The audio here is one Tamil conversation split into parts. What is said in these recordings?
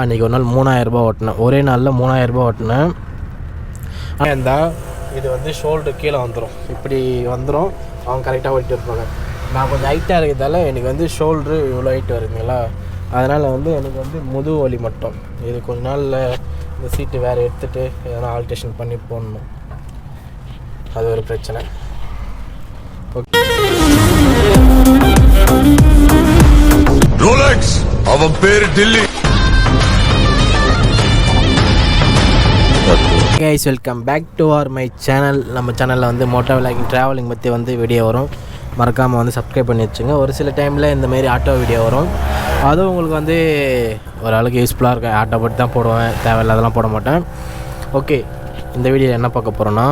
அன்றைக்கி ஒரு நாள் மூணாயிரரூபா ஓட்டினேன். ஒரே நாளில் மூணாயிரரூபா ஓட்டினேன். இருந்தால் இது வந்து ஷோல்டர் கீழே வந்துடும் இப்படி வந்துடும் அவங்க கரெக்டாக ஓட்டிட்டு இருப்பாங்க. நான் கொஞ்சம் ஹைட்டாக இருக்கிறதால எனக்கு வந்து ஷோல்ட்ரு இவ்வளோ ஹைட் வருதுங்களா? அதனால் வந்து எனக்கு வந்து முதுகு வலி மட்டும். இது கொஞ்ச நாளில் இந்த சீட்டு வேறு எடுத்துகிட்டு எதனா ஆல்ட்ரேஷன் பண்ணி போடணும். அது ஒரு பிரச்சனை. ரோலக்ஸ் அவன் பேரு Dilli. Guys welcome back to our my channel நம்ம சேனலில் வந்து மோட்டோ விலாகிங் ட்ராவலிங் பற்றி வந்து வீடியோ வரும். மறக்காமல் வந்து சப்ஸ்கிரைப் பண்ணி வச்சுங்க. ஒரு சில டைமில் இந்தமாரி ஆட்டோ வீடியோ வரும். அதுவும் உங்களுக்கு வந்து ஓரளவுக்கு யூஸ்ஃபுல்லாக இருக்கும். ஆட்டோ பற்றி தான் போடுவேன். தேவையில்லாதெல்லாம் போட மாட்டேன். ஓகே இந்த வீடியோ என்ன பார்க்க போகிறோன்னா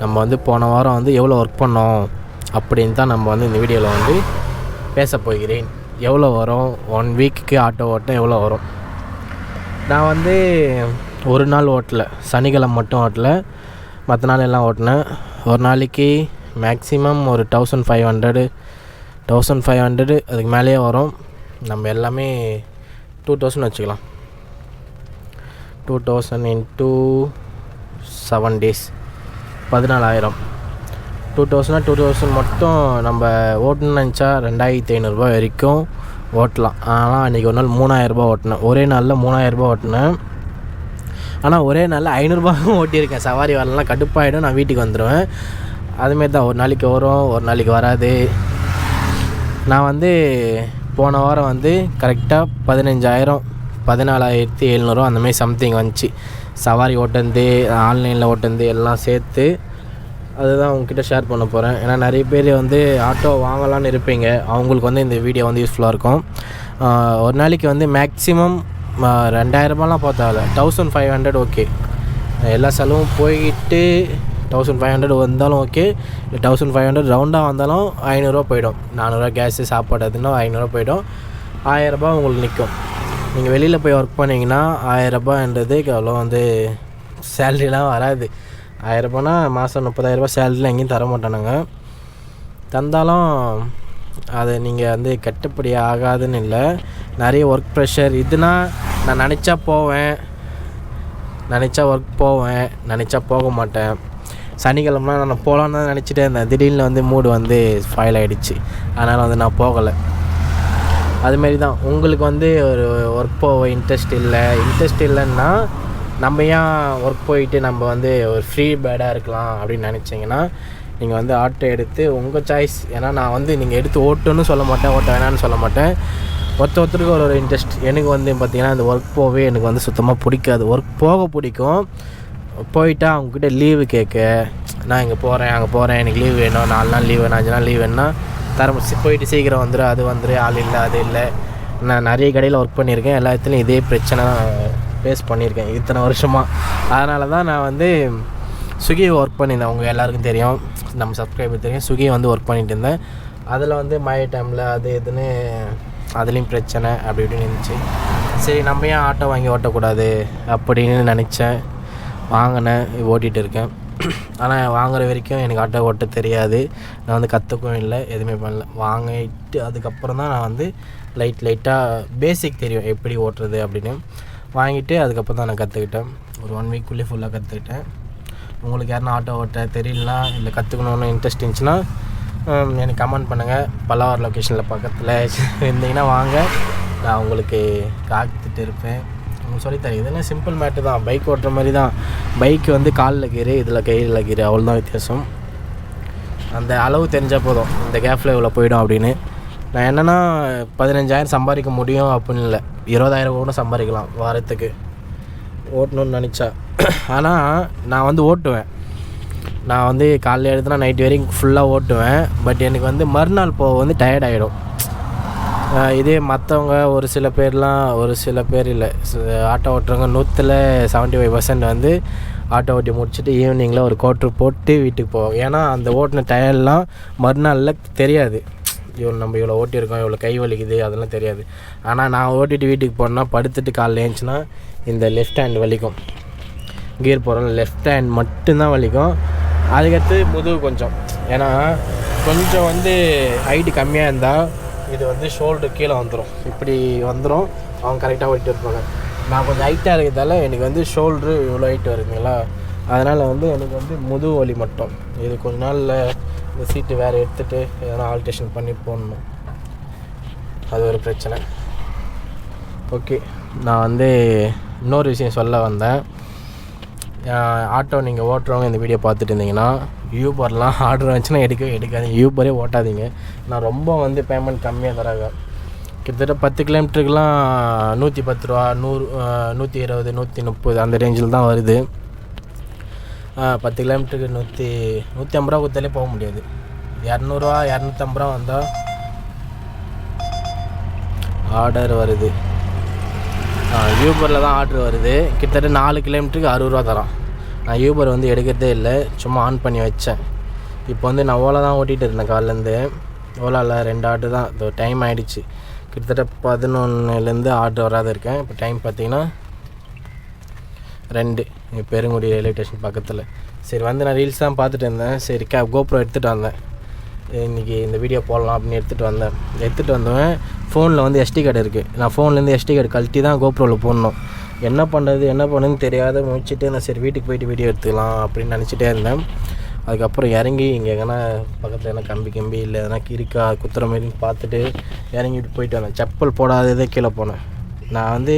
நம்ம வந்து போன வாரம் வந்து எவ்வளோ ஒர்க் பண்ணோம் அப்படின்னு தான் நம்ம வந்து இந்த வீடியோவில் வந்து பேச போகிறேன். எவ்வளோ வரும்? ஒன் வீக்குக்கு ஆட்டோ ஓட்டம் எவ்வளோ வரும்? நான் வந்து ஒரு நாள் ஓட்டல. சனிக்கிழமை மட்டும் ஓட்டல. மற்ற நாள் எல்லாம் ஓட்டினேன். ஒரு நாளைக்கு மேக்ஸிமம் ஒரு thousand five hundred thousand five hundred அதுக்கு மேலேயே வரும். நம்ம எல்லாமே டூ தௌசண்ட் வச்சுக்கலாம். Two thousand into seven days பதினாலாயிரம். டூ தௌசண்ட்னா டூ தௌசண்ட் மட்டும் நம்ம ஓட்டணும்னு நினச்சா ரெண்டாயிரத்தி ஐநூறுரூபா வரைக்கும் ஓட்டலாம். ஆனால் அன்றைக்கி ஒரு நாள் மூணாயிரரூபா ஓட்டினேன். ஒரே நாளில் மூணாயிரரூபா ஓட்டினேன். ஆனால் ஒரே நாளில் ஐநூறுரூபாவும் ஓட்டியிருக்கேன். சவாரி வரலாம் கடுப்பாயிடும். நான் வீட்டுக்கு வந்துடுவேன் அதுமாரி தான் ஒரு நாளைக்கு வரும் ஒரு நாளைக்கு வராது. நான் வந்து போன வாரம் வந்து கரெக்டாக பதினஞ்சாயிரம் பதினாலாயிரத்தி எழுநூறுவா அந்தமாரி சம்திங் வந்துச்சு. சவாரி ஓட்டந்து ஆன்லைனில் ஓட்டந்து எல்லாம் சேர்த்து அதுதான் உங்ககிட்ட ஷேர் பண்ண போகிறேன் ஏன்னா நிறைய பேர் வந்து ஆட்டோ வாங்கலான்னு இருப்பீங்க. அவங்களுக்கு வந்து இந்த வீடியோ வந்து யூஸ்ஃபுல்லாக இருக்கும். ஒரு நாளைக்கு வந்து மேக்ஸிமம் ரெண்டாயிரரூபாலாம் பார்த்தால. தௌசண்ட் ஃபைவ் ஹண்ட்ரட் ஓகே எல்லா செலவும் போய்கிட்டு தௌசண்ட் ஃபைவ் ஹண்ட்ரட் வந்தாலும் ஓகே தௌசண்ட் ஃபைவ் ஹண்ட்ரட் ரவுண்டாக வந்தாலும் ஐநூறுரூவா போயிடும். நானூறுரூவா கேஸு சாப்பாடு அதுன்னா ஐநூறுரூவா போயிடும். ஆயிரரூபா உங்களுக்கு நிற்கும் நீங்கள் வெளியில் போய் ஒர்க் பண்ணிங்கன்னா ஆயிரரூபான்றது அவ்வளோ வந்து சேல்ரிலாம் வராது. ஆயிரரூபானா மாதம் முப்பதாயிரரூபா சேலரிலாம் எங்கேயும் தர மாட்டானுங்க. தந்தாலும் அதை நீங்கள் வந்து கட்டுப்படி ஆகாதுன்னு இல்லை. நிறைய ஒர்க் ப்ரெஷர் இதுனா நான் நினச்சா போவேன். நினச்சா ஒர்க் போவேன். நினச்சா போக மாட்டேன். சனிக்கிழமை நான் போகலான்னு தான் நினச்சிட்டே இருந்தேன். திடீர்னு வந்து மூடு வந்து ஸ்பாயில் ஆகிடுச்சு அதனால் வந்து நான் போகலை. அதுமாரி தான். உங்களுக்கு வந்து ஒரு ஒர்க் போக இன்ட்ரெஸ்ட் இல்லை. இன்ட்ரெஸ்ட் இல்லைன்னா நம்ம ஏன் ஒர்க் போயிட்டு நம்ம வந்து ஒரு ஃப்ரீ பேடாக இருக்கலாம் அப்படின்னு நினச்சிங்கன்னா நீங்கள் வந்து ஆட்டோ எடுத்து உங்கள் சாய்ஸ் ஏன்னா நான் வந்து நீங்கள் எடுத்து ஓட்டுன்னு சொல்ல மாட்டேன் ஓட்ட வேணான்னு சொல்ல மாட்டேன். ஒருத்த ஒருத்தருக்கு ஒரு ஒரு இன்ட்ரெஸ்ட் எனக்கு வந்து பார்த்திங்கன்னா அந்த ஒர்க் போகவே எனக்கு வந்து சுத்தமாக பிடிக்காது. ஒர்க் போக பிடிக்கும். போயிட்டா அவங்கக்கிட்ட லீவு கேட்க நான் இங்கே போகிறேன் அங்கே போகிறேன் எனக்கு லீவ் வேணும் நாலு நாள் லீவ் வேணும் அஞ்சு நாள் லீவ் வேணும்னா தர போயிட்டு சீக்கிரம் வந்துடும் அது வந்துரு ஆள் இல்லை அது இல்லை. நான் நிறைய கடையில் ஒர்க் பண்ணியிருக்கேன். எல்லா இடத்துலையும் இதே பிரச்சனை ஃபேஸ் பண்ணியிருக்கேன் இத்தனை வருஷமாக அதனால தான் நான் வந்து ஸ்விக்கி ஒர்க் பண்ணியிருந்தேன். அவங்க எல்லாருக்கும் தெரியும். நம்ம சப்ஸ்கிரைபர் தெரியும். ஸ்விக்கி வந்து ஒர்க் பண்ணிகிட்டு இருந்தேன். அதில் வந்து மழை டைமில் அது இதுன்னு அதுலேயும் பிரச்சனை அப்படி இப்படின்னு இருந்துச்சு. சரி நம்ம ஏன் ஆட்டோ வாங்கி ஓட்டக்கூடாது அப்படின்னு நினச்சேன். வாங்கினேன் ஓட்டிகிட்டு இருக்கேன். ஆனால் வாங்குற வரைக்கும் எனக்கு ஆட்டோ ஓட்ட தெரியாது. நான் வந்து கற்றுக்கவும் இல்லை எதுவுமே பண்ணல. வாங்கிட்டு அதுக்கப்புறம் தான் நான் வந்து லைட் லைட்டாக பேசிக் தெரியும் எப்படி ஓட்டுறது அப்படின்னு. வாங்கிட்டு அதுக்கப்புறம் தான் நான் கற்றுக்கிட்டேன் ஒரு ஒன் வீக்குள்ளே ஃபுல்லாக கற்றுக்கிட்டேன் உங்களுக்கு யாருன்னா ஆட்டோ ஓட்ட தெரியலனா இல்லை கற்றுக்கணுன்னு இன்ட்ரெஸ்ட் இருந்துச்சுன்னா எனக்கு கமெண்ட் பண்ணுங்கள் பல்லாவரம் லொக்கேஷனில் பக்கத்தில் இருந்தீங்கன்னா வாங்க. நான் உங்களுக்கு காத்துட்டு இருப்பேன். உங்களுக்கு சொல்லித்தரேன் இதெல்லாம் சிம்பிள் மேட்டு தான். பைக் ஓட்டுற மாதிரி தான். பைக் வந்து காலில் கீரு இதில் கையில் கீரு அவ்வளோதான் வித்தியாசம். அந்த அளவு தெரிஞ்சால் போதும். இந்த கேப்பில் இவ்வளோ போயிடும் அப்படின்னு. நான் என்னென்னா பதினஞ்சாயிரம் சம்பாதிக்க முடியும் அப்படின்னு இல்லை. இருபதாயிரம் கூட சம்பாதிக்கலாம் வாரத்துக்கு. ஓட்டணும்னு நினச்சா. ஆனால் நான் வந்து ஓட்டுவேன். நான் வந்து காலைல எடுத்துனா நைட் வரைக்கும் ஃபுல்லாக ஓட்டுவேன். பட் எனக்கு வந்து மறுநாள் போக வந்து டயர்ட் ஆகிடும் இதே மற்றவங்க ஒரு சில பேர்லாம் ஒரு சில பேர் இல்லை. ஆட்டோ ஓட்டுறவங்க நூற்றில் செவன்ட்டி ஃபைவ் பர்சன்ட் வந்து ஆட்டோ ஓட்டி முடிச்சுட்டு ஈவினிங்கில் ஒரு கோட்ரு போட்டு வீட்டுக்கு போவோம் ஏன்னா அந்த ஓட்டின டயர்லாம் மறுநாளில் தெரியாது. இவ்வளோ நம்ம இவ்வளோ ஓட்டியிருக்கோம் இவ்வளோ கை வலிக்குது அதெல்லாம் தெரியாது. ஆனால் நான் ஓட்டிட்டு வீட்டுக்கு போனால் படுத்துட்டு காலைல ஏஞ்சினா இந்த லெஃப்ட் ஹேண்ட் வலிக்கும். கியர் போகிறோம் லெஃப்ட் ஹேண்ட் மட்டும்தான் வலிக்கும். அதுக்கடுத்து முதுகு கொஞ்சம். ஏன்னா கொஞ்சம் வந்து ஹைட்டு கம்மியாக இருந்தால் இது வந்து ஷோல்டர் கீழே வந்துடும் இப்படி வந்துடும் அவங்க கரெக்டாக ஓட்டிட்டு இருப்பாங்க. நான் கொஞ்சம் ஹைட்டாக இருக்கிறதால எனக்கு வந்து ஷோல்ட்ரு இவ்வளோ ஹைட் வருதுங்களா? அதனால் வந்து எனக்கு வந்து முதுகு வலி மட்டும். இது கொஞ்ச நாளில் இந்த சீட்டு வேறு எடுத்துகிட்டு எதனா ஆல்ட்ரேஷன் பண்ணி போடணும். அது ஒரு பிரச்சனை. ஓகே நான் வந்து இன்னொரு விஷயம் சொல்ல வந்தேன். ஆட்டோ நீங்கள் ஓட்டுறவங்க இந்த வீடியோ பார்த்துட்டு இருந்தீங்கன்னா யூபர்லாம் ஆர்டர் வந்துச்சுன்னா எடுக்கவே எடுக்காதீங்க. யூபரே ஓட்டாதீங்க. நான் ரொம்ப வந்து பேமெண்ட் கம்மியாக தராங்க. கிட்டத்தட்ட பத்து கிலோமீட்டருக்குலாம் நூற்றி பத்து ரூபா நூறு நூற்றி இருபது நூற்றி முப்பது அந்த ரேஞ்சில் தான் வருது. பத்து கிலோமீட்டருக்கு நூற்றி நூற்றி ஐம்பது ரூபா கொடுத்தாலே போக முடியாது. இரநூறுவா இரநூத்தம்பது ரூபா வந்தால் ஆர்டர் வருது. யூபரில் தான் ஆர்டர் வருது. கிட்டத்தட்ட நாலு கிலோமீட்டருக்கு அறுபது ரூபா தரான். நான் யூபர் வந்து எடுக்கிறதே இல்லை. சும்மா ஆன் பண்ணி வச்சேன். இப்போ வந்து நான் ஓலா தான் ஓட்டிகிட்டு இருந்தேன் காலைலேருந்து ஓலாவில் ரெண்டு ஆர்டர் தான். இதோ டைம் ஆகிடுச்சு கிட்டத்தட்ட பதினொன்றுலேருந்து ஆர்டர் வராத இருக்கேன். இப்போ டைம் பார்த்தீங்கன்னா ரெண்டு. பெருங்குடி ரயில்வே ஸ்டேஷன் பக்கத்தில். சரி வந்து நான் ரீல்ஸ் தான் பார்த்துட்டு இருந்தேன். சரி கே கோப்ரோ எடுத்துகிட்டு வந்தேன். இன்றைக்கி இந்த வீடியோ போடலாம் அப்படின்னு எடுத்துகிட்டு வந்தேன். எடுத்துகிட்டு வந்தவன் ஃபோனில் வந்து எஸ்டி கார்டு இருக்குது நான் ஃபோன்லேருந்து எஸ்டி கார்டு கழட்டி தான் கோப்ரோவில் போடணும். என்ன பண்ணுறது என்ன பண்ணுன்னு தெரியாத முடிச்சுட்டு நான் சரி வீட்டுக்கு போயிட்டு வீடியோ எடுத்துக்கலாம் அப்படின்னு நினச்சிட்டே இருந்தேன். அதுக்கப்புறம் இறங்கி இங்கே எங்கன்னா பக்கத்தில் என்ன கம்பி கம்பி இல்லை எதனா கிரிக்கா குத்துற மாதிரி பார்த்துட்டு இறங்கிட்டு போயிட்டு வந்தேன். செப்பல் போடாததே கீழே போனேன். நான் வந்து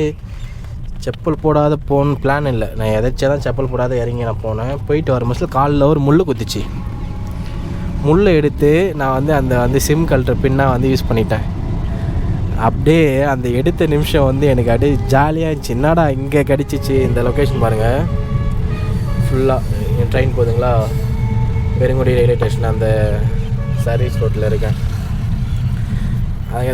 செப்பல் போடாத போகணுன்னு பிளான் இல்லை. நான் எதாச்சும் தான் செப்பல் போடாத இறங்கி நான் போனேன். போயிட்டு வர மசில் காலில் ஒரு முள் குத்திச்சு. முள்ளை எடுத்து நான் வந்து அந்த வந்து சிம் கல்ற பின்னாக வந்து யூஸ் பண்ணிட்டேன். அப்படியே அந்த எடுத்த நிமிஷம் வந்து எனக்கு அப்படியே ஜாலியாக இருந்துச்சு. என்னடா இங்கே கிடச்சிச்சு இந்த லொக்கேஷன் பாருங்கள் ஃபுல்லாக ட்ரெயின் போதுங்களா? பெருங்குடி ரயில்வே ஸ்டேஷன் அந்த சர்வீஸ் ரோட்டில் இருக்கேன். அதுக்கு